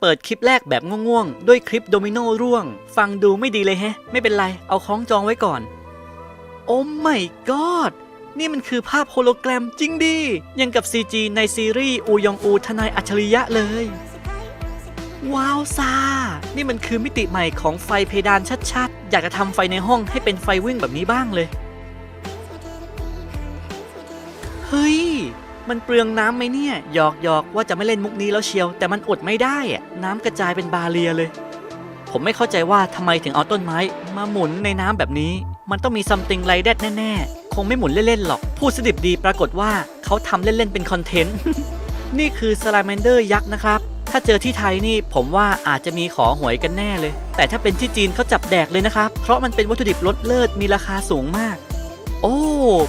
เปิดคลิปแรกแบบง่วงๆ ด้วยคลิปโดมิโนร่วง ฟังดูไม่ดีเลยแฮะ ไม่เป็นไร เอาคล้องจองไว้ก่อน โอ้ไม่กอดนี่มันคือภาพโฮโลแกรมจริงดิ ยังกับ CG ในซีรีส์อูยองอูทนายอัจฉริยะเลย ว้าวซา นี่มันคือมิติใหม่ของไฟเพดานชัดๆ อยากจะทำไฟในห้องให้เป็นไฟวิ่งแบบนี้บ้างเลย เฮ้ย มันเปลืองน้ำไหมเนี่ย หยอกหยอกว่าจะไม่เล่นมุกนี้แล้วเชียว แต่มันอดไม่ได้อะน้ำกระจายเป็นบาเรียเลย ผมไม่เข้าใจว่าทำไมถึงเอาต้นไม้ มาหมุนในน้ำแบบนี้ มันต้องมีซัมติงไรแดดแน่ๆ คงไม่หมุนเล่นๆหรอก พูดสดิบดีปรากฏว่าเขาทำเล่นๆเป็นคอนเทนต์ นี่คือสไลแมนเดอร์ยักษ์นะครับ ถ้าเจอที่ไทยนี่ผมว่าอาจจะมีขอหวยกันแน่เลย แต่ถ้าเป็นที่จีนเขาจับแดกเลยนะครับ เพราะมันเป็นวัตถุดิบลดเลิศมีราคาสูงมาก โอ้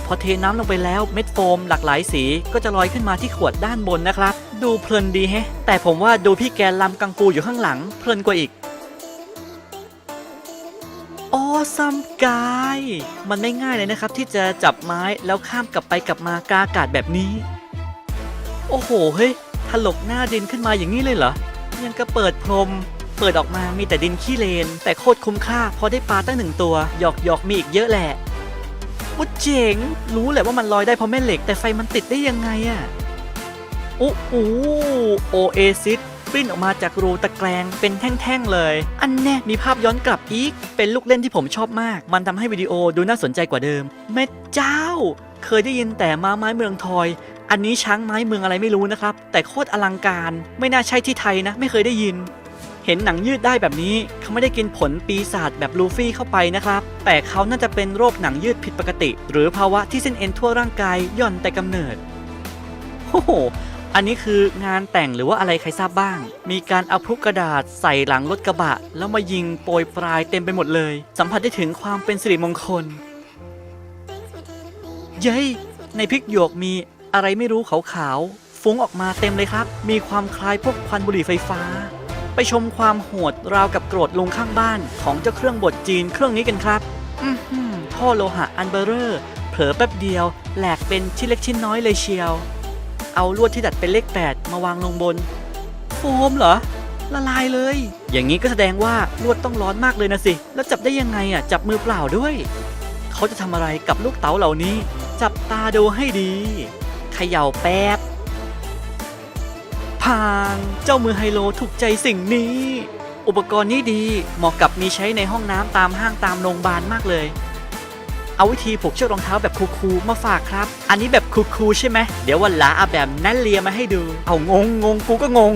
พอเทน้ำลงไปแล้วเม็ดโฟมหลากหลายสีก็จะลอยขึ้นมาที่ขวดด้านบนนะครับ ดูเพลินดีแฮะ แต่ผมว่าดูพี่แกลำกังปูอยู่ข้างหลัง เพลินกว่าอีกออซัมกายมันไม่ง่ายเลยนะครับ ที่จะจับไม้แล้วข้ามกลับไปกลับมากาอากาศแบบนี้ โอ้โหเฮ้ยถลกหน้าดินขึ้นมาอย่างนี้เลยเหรอ ยังก็เปิดพรม เปิดออกมามีแต่ดินขี้เลน แต่โคตรคุ้มค่าพอได้ปลาตั้งหนึ่งตัว หยอกหยอกมีอีกเยอะแหละ ว่าเจ๋งรู้แหละว่ามันลอยได้เพราะแม่เหล็กแต่ไฟมันติดได้ยังไงอะโอ้โหโอเอซิสปริ้นออกมาจากรูตะแกรงเป็นแท่งๆเลย อันแน่มีภาพย้อนกลับอีก เป็นลูกเล่นที่ผมชอบมาก มันทำให้วิดีโอดูน่าสนใจกว่าเดิม แม่เจ้า เคยได้ยินแต่ม้าไม้เมืองทอย อันนี้ช้างไม้เมืองอะไรไม่รู้นะครับ แต่โคตรอลังการ ไม่น่าใช่ที่ไทยนะ ไม่เคยได้ยิน เห็นหนังยืดได้แบบนี้เขาไม่ได้กินผลปีศาจแบบลูฟี่เข้าไปนะครับ แต่เขาน่าจะเป็นโรคหนังยืดผิดปกติ หรือภาวะที่เส้นเอ็นทั่วร่างกายย่อนแต่กำเนิดโอ้โหอันนี้คืองานแต่งหรือว่าอะไรใครทราบบ้าง มีการเอาพลุกระดาษใส่หลังรถกระบะ แล้วมายิงโปรยปลายเต็มไปหมดเลย สัมผัสได้ถึงความเป็นสิริมงคล เย้ยในพริกหยวกมีอะไรไม่รู้ขาวๆฟุ้งออกมาเต็มเลยครับ มีความคล้ายพวกควันบุหรี่ไฟฟ้า ไปชมความโหดราวกับโกรธลุงข้างบ้านของเจ้าเครื่องบดจีนเครื่องนี้กันครับอือหือท่อโลหะอันเบอเรอร์เผลอแป๊บเดียว แหลกเป็นชิ้นเล็กชิ้นน้อยเลยเชียว เอาลวดที่ดัดเป็นเลข 8 มาวางลงบน โฟมเหรอ ละลายเลย อย่างนี้ก็แสดงว่าลวดต้องร้อนมากเลยนะสิ แล้วจับได้ยังไงอะ จับมือเปล่าด้วย เขาจะทำอะไรกับลูกเต๋าเหล่านี้ จับตาดูให้ดีเขย่าแป๊บ พางเจ้ามือไฮโลถูกใจสิ่งนี้ อุปกรณ์นี้ดีเหมาะกับมีใช้ในห้องน้ำตามห้างตามโรงพยาบาลมากเลย เอาวิธีผูกเชือกรองเท้าแบบคูลๆมาฝากครับ อันนี้แบบคูลๆใช่ไหมเดี๋ยววันหลาเอาแบบนั่นเลียมาให้ดู เอางงงงกูก็งง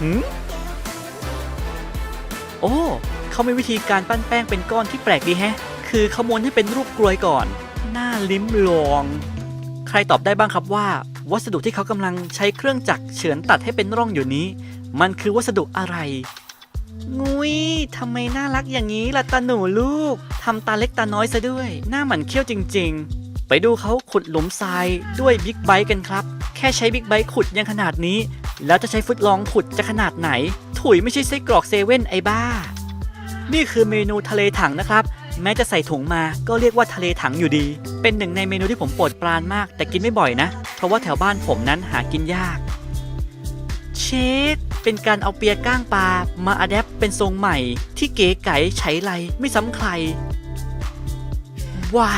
หืมโอ้เขามีวิธีการปั้นแป้งเป็นก้อนที่แปลกดีแฮะ คือเขาม้วนให้เป็นรูปกลวยก่อน หน้าลิ้มลอง รตอบได้บ้างครับว่า วัสดุที่เขากำลังใช้เครื่องจักรเฉือนตัดให้เป็นร่องอยู่นี้ มันคือวัสดุอะไร งุยทำไมน่ารักอย่างนี้ล่ะตาหนูลูกทำตาเล็กตาน้อยซะด้วย หน้าหมันเขี้ยวจริง ๆ ไปดูเขาขุดหลุมทรายด้วยบิ๊กไบค์กันครับ แค่ใช้บิ๊กไบค์ขุดยังขนาดนี้ แล้วจะใช้ฟุตลองขุดจะขนาดไหน ถุยไม่ใช่ไส้กรอกเซเว่นไอ้บ้า นี่คือเมนูทะเลถังนะครับ แม้จะใส่ถุงมาก็เรียกว่าทะเลถังอยู่ดี เป็นหนึ่งในเมนูที่ผมโปรดปรานมาก แต่กินไม่บ่อยนะ เพราะว่าแถวบ้านผมนั้นหากินยาก เชคเป็นการเอาเปียก้างปลามาอัดแอปเป็นทรงใหม่ ที่เก๋ไก๋ใช้ไรไม่ซ้ำใคร ว้า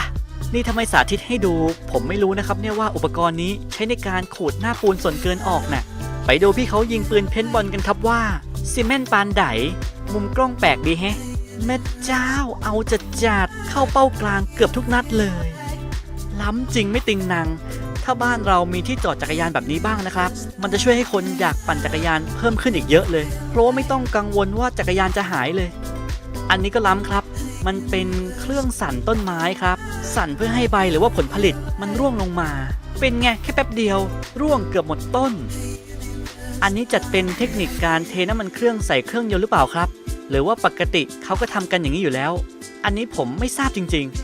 นี่ทำไมสาธิตให้ดู ผมไม่รู้นะครับเนี่ยว่าอุปกรณ์นี้ใช้ในการขูดหน้าปูนส่วนเกินออกน่ะ ไปดูพี่เขายิงปืนเพนบอลกันครับว่าซีเมนต์ปานไดมุมกล้องแปลกดีแฮะ แม่เจ้าเอาจัดจัดเข้าเป้ากลางเกือบทุกนัดเลย ล้ำจริงไม่ติงนางถ้าบ้านเรามีที่จอดจักรยานแบบนี้บ้างนะครับ มันจะช่วยให้คนอยากปั่นจักรยานเพิ่มขึ้นอีกเยอะเลย เพราะว่าไม่ต้องกังวลว่าจักรยานจะหายเลย อันนี้ก็ล้ำครับ มันเป็นเครื่องสั่นต้นไม้ครับ สั่นเพื่อให้ใบหรือว่าผลผลิตมันร่วงลงมา เป็นไงแค่แป๊บเดียว ร่วงเกือบหมดต้น อันนี้จัดเป็นเทคนิคการเทน้ำมันเครื่องใส่เครื่องยนต์หรือเปล่าครับ หรือว่าปกติเขาก็ทำกันอย่างนี้อยู่แล้ว อันนี้ผมไม่ทราบจริง ๆ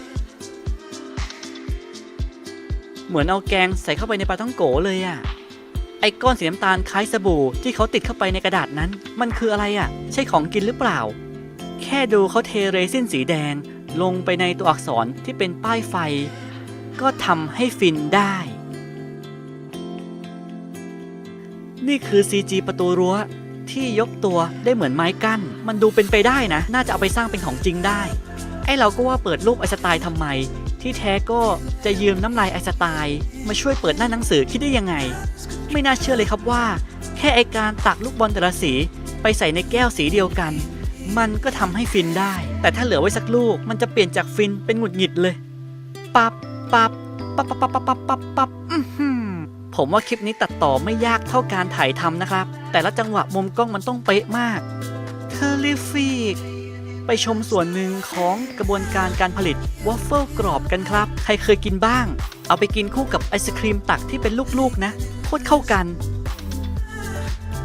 เหมือนเอาแกงใส่เข้าไปในปลาท่องโกเลยอะไอ้ก้อนสีน้ำตาลคล้ายสบู่ที่เขาติดเข้าไปในกระดาษนั้น มันคืออะไรอะใช่ของกินหรือเปล่า แค่ดูเขาเทเรซินสีแดง ลงไปในตัวอักษรที่เป็นป้ายไฟ ก็ทำให้ฟินได้ นี่คือ CG ประตูรั้วที่ยกตัวได้เหมือนไม้กั้น มันดูเป็นไปได้นะ น่าจะเอาไปสร้างเป็นของจริงได้ ไอเราก็ว่าเปิดรูปไอสไตล์ทำไม ที่แท้ก็จะยืมน้ำลายไอสไตล์มาช่วยเปิดหน้าหนังสือคิดได้ยังไง ไม่น่าเชื่อเลยครับว่า แค่ไอการตักลูกบอลแต่ละสี ไปใส่ในแก้วสีเดียวกัน มันก็ทำให้ฟินได้ แต่ถ้าเหลือไว้สักลูก มันจะเปลี่ยนจากฟินเป็นหงุดหงิดเลยปับปับปับปับปับปับปับปับอื้อหือผมว่าคลิปนี้ตัดต่อไม่ยากเท่าการถ่ายทำนะครับ แต่ละจังหวะมุมกล้องมันต้องเป๊ะมาก เทอริฟิกไปชมส่วนหนึ่งของกระบวนการการผลิตวอฟเฟิลกรอบกันครับ ใครเคยกินบ้าง เอาไปกินคู่กับไอศครีมตักที่เป็นลูกๆนะ โคตรเข้ากัน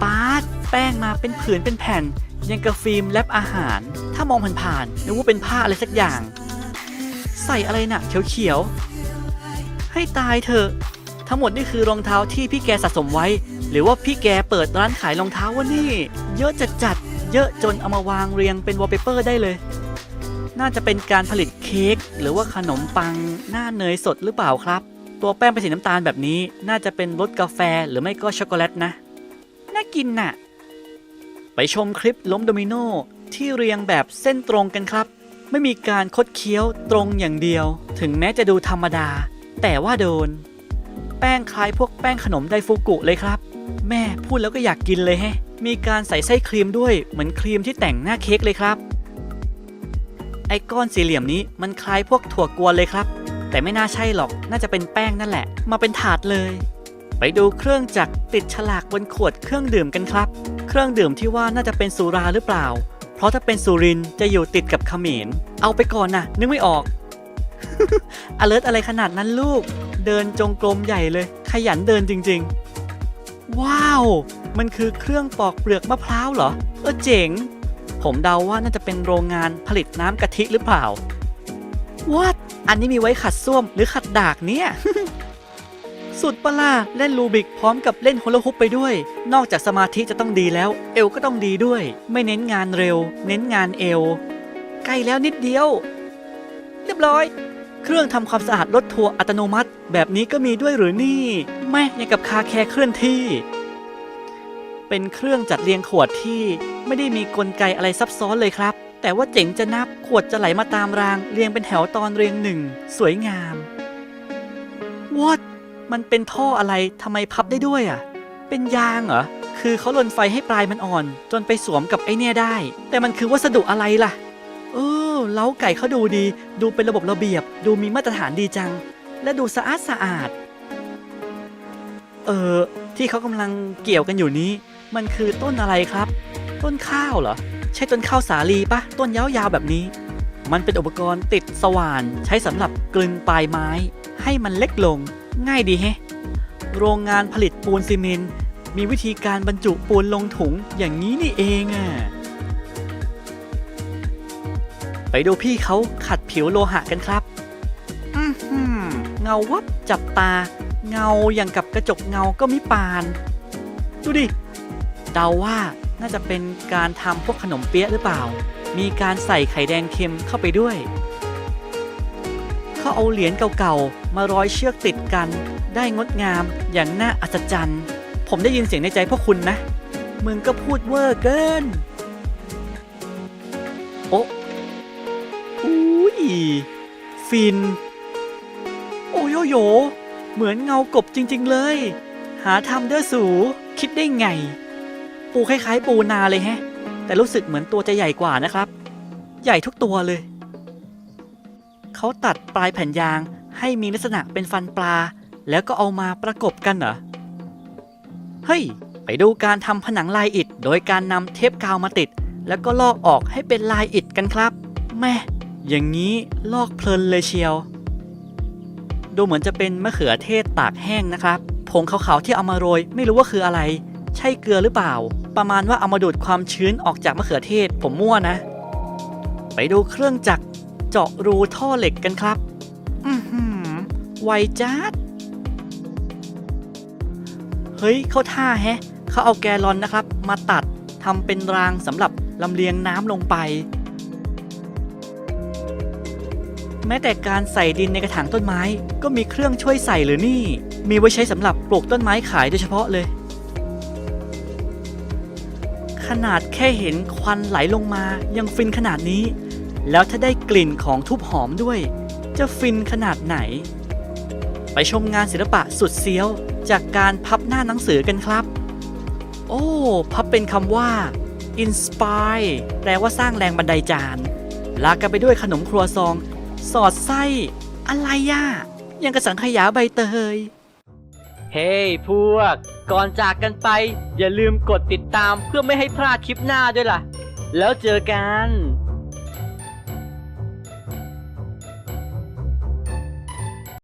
ปาดแป้งมาเป็นผืนเป็นแผ่น ยังกระฟิล์มแลบอาหาร ถ้ามองผ่านๆนึกว่าเป็นผ้าอะไรสักอย่าง ใส่อะไรน่ะเขียวๆ ให้ตายเถอะ ทั้งหมดนี่คือรองเท้าที่พี่แกสะสมไว้ หรือว่าพี่แกเปิดร้านขายรองเท้าวะนี่ เยอะจัดจัดๆ เยอะจนเอามาวางเรียงเป็นวอลเปเปอร์ได้เลย น่าจะเป็นการผลิตเค้กหรือว่าขนมปังหน้าเนยสดหรือเปล่าครับ ตัวแป้งเป็นสีน้ำตาลแบบนี้น่าจะเป็นรสกาแฟหรือไม่ก็ช็อกโกแลตนะ น่ากินน่ะ ไปชมคลิปล้มโดมิโนที่เรียงแบบเส้นตรงกันครับ ไม่มีการคดเคี้ยวตรงอย่างเดียว ถึงแม้จะดูธรรมดา แต่ว่าโดน แป้งคล้ายพวกแป้งขนมไดฟูกุเลยครับ แม่พูดแล้วก็อยากกินเลยแฮะ มีการใส่ไส้ครีมด้วยเหมือนครีมที่แต่งหน้าเค้กเลยครับ ไอ้ก้อนสี่เหลี่ยมนี้มันคล้ายพวกถั่วกวนเลยครับ แต่ไม่น่าใช่หรอกน่าจะเป็นแป้งนั่นแหละ มาเป็นถาดเลย ไปดูเครื่องจักรติดฉลากบนขวดเครื่องดื่มกันครับ เครื่องดื่มที่ว่าน่าจะเป็นสุราหรือเปล่า เพราะถ้าเป็นสุรินจะอยู่ติดกับเขมรเอาไปก่อนนะนึกไม่ออก alert อะไรขนาดนั้นลูก เดินจงกรมใหญ่เลย ขยันเดินจริง ๆ ว้าว มันคือเครื่องปอกเปลือกมะพร้าวเหรอ เออเจ๋ง ผมเดาว่าน่าจะเป็นโรงงานผลิตน้ำกะทิหรือเปล่า What อันนี้มีไว้ขัดส้วมหรือขัดดากเนี่ย สุดปะล่าเล่นลูบิกพร้อมกับเล่นฮโลฮุปไปด้วย นอกจากสมาธิจะต้องดีแล้ว เอวก็ต้องดีด้วย ไม่เน้นงานเร็ว เน้นงานเอว ใกล้แล้วนิดเดียว เรียบร้อย เครื่องทำความสะอาดรถทัวร์อัตโนมัติ แบบนี้ก็มีด้วยหรือนี่แม่ยังกับคาแคร์เคลื่อนที่ เป็นเครื่องจัดเรียงขวดที่ไม่ได้มีกลไกอะไรซับซ้อนเลยครับ แต่ว่าเจ๋งจะนับขวดจะไหลมาตามราง เรียงเป็นแถวตอนเรียงหนึ่งสวยงาม What มันเป็นท่ออะไรทำไมพับได้ด้วยอะ เป็นยางเหรอ คือเขาลนไฟให้ปลายมันอ่อน จนไปสวมกับไอเนี่ยได้ แต่มันคือวัสดุอะไรล่ะ เล้าไก่เขาดูดี ดูเป็นระบบระเบียบ ดูมีมาตรฐานดีจัง และดูสะอาดสะอาด เออที่เขากำลังเกี่ยวกันอยู่นี้ มันคือต้นอะไรครับ ต้นข้าวเหรอ ใช่ต้นข้าวสาลีปะต้นยาวๆแบบนี้ มันเป็นอุปกรณ์ติดสว่านใช้สำหรับกลึงปลายไม้ ให้มันเล็กลง ง่ายดีแฮะโรงงานผลิตปูนซีเมนต์มีวิธีการบรรจุปูนลงถุงอย่างนี้นี่เองอะ ไปดูพี่เขาขัดผิวโลหะกันครับ อือหือเงาวับจับตา เงาอย่างกับกระจกเงาก็มิปาน ดูดิ เดาว่าน่าจะเป็นการทำพวกขนมเปี๊ยะหรือเปล่า มีการใส่ไข่แดงเค็มเข้าไปด้วย เขาเอาเหรียญเก่าๆ มาร้อยเชือกติดกัน ได้งดงามอย่างน่าอัศจรรย์ ผมได้ยินเสียงในใจพวกคุณนะ มึงก็พูดเวอร์เกิน ฟิน โอ้โยโย เหมือนเงากบจริง ๆ เลย หาทำเด้อสู คิดได้ไง ปูคล้าย ๆ ปูนาเลยแฮะ แต่รู้สึกเหมือนตัวจะใหญ่กว่านะครับ ใหญ่ทุกตัวเลย เขาตัดปลายแผ่นยางให้มีลักษณะเป็นฟันปลา แล้วก็เอามาประกบกันเหรอ เฮ้ย ไปดูการทำผนังลายอิฐ โดยการนำเทปกาวมาติด แล้วก็ลอกออกให้เป็นลายอิฐกันครับ แม่ อย่างนี้ลอกเพลินเลยเชียว ดูเหมือนจะเป็นมะเขือเทศตากแห้งนะครับผงขาวๆที่เอามาโรย ไม่รู้ว่าคืออะไร ใช่เกลือหรือเปล่า ประมาณว่าเอามาดูดความชื้นออกจากมะเขือเทศ ผมมั่วนะ ไปดูเครื่องจักรเจาะรูท่อเหล็กกันครับ อือหือไวจัดเฮ้ยเขาท่าแฮะเขาเอาแกลลอนนะครับ มาตัดทำเป็นรางสำหรับลำเลียงน้ำลงไป แม้แต่การใส่ดินในกระถางต้นไม้ ก็มีเครื่องช่วยใส่หรือนี่ มีไว้ใช้สำหรับปลูกต้นไม้ขายโดยเฉพาะเลย ขนาดแค่เห็นควันไหลลงมายังฟินขนาดนี้ แล้วถ้าได้กลิ่นของทุบหอมด้วย จะฟินขนาดไหน ไปชมงานศิลปะสุดเซียวจากการพับหน้าหนังสือกันครับ โอ้ พับเป็นคำว่า inspire แปลว่าสร้างแรงบันดาลจานลากันไปด้วยขนมครัวซอง สอดไส้ อะไรย่ะยังกระสังขยาใบเตย เฮ้ พวก ก่อนจากกันไป อย่าลืมกดติดตามเพื่อไม่ให้พลาดคลิปหน้าด้วยล่ะ แล้วเจอกัน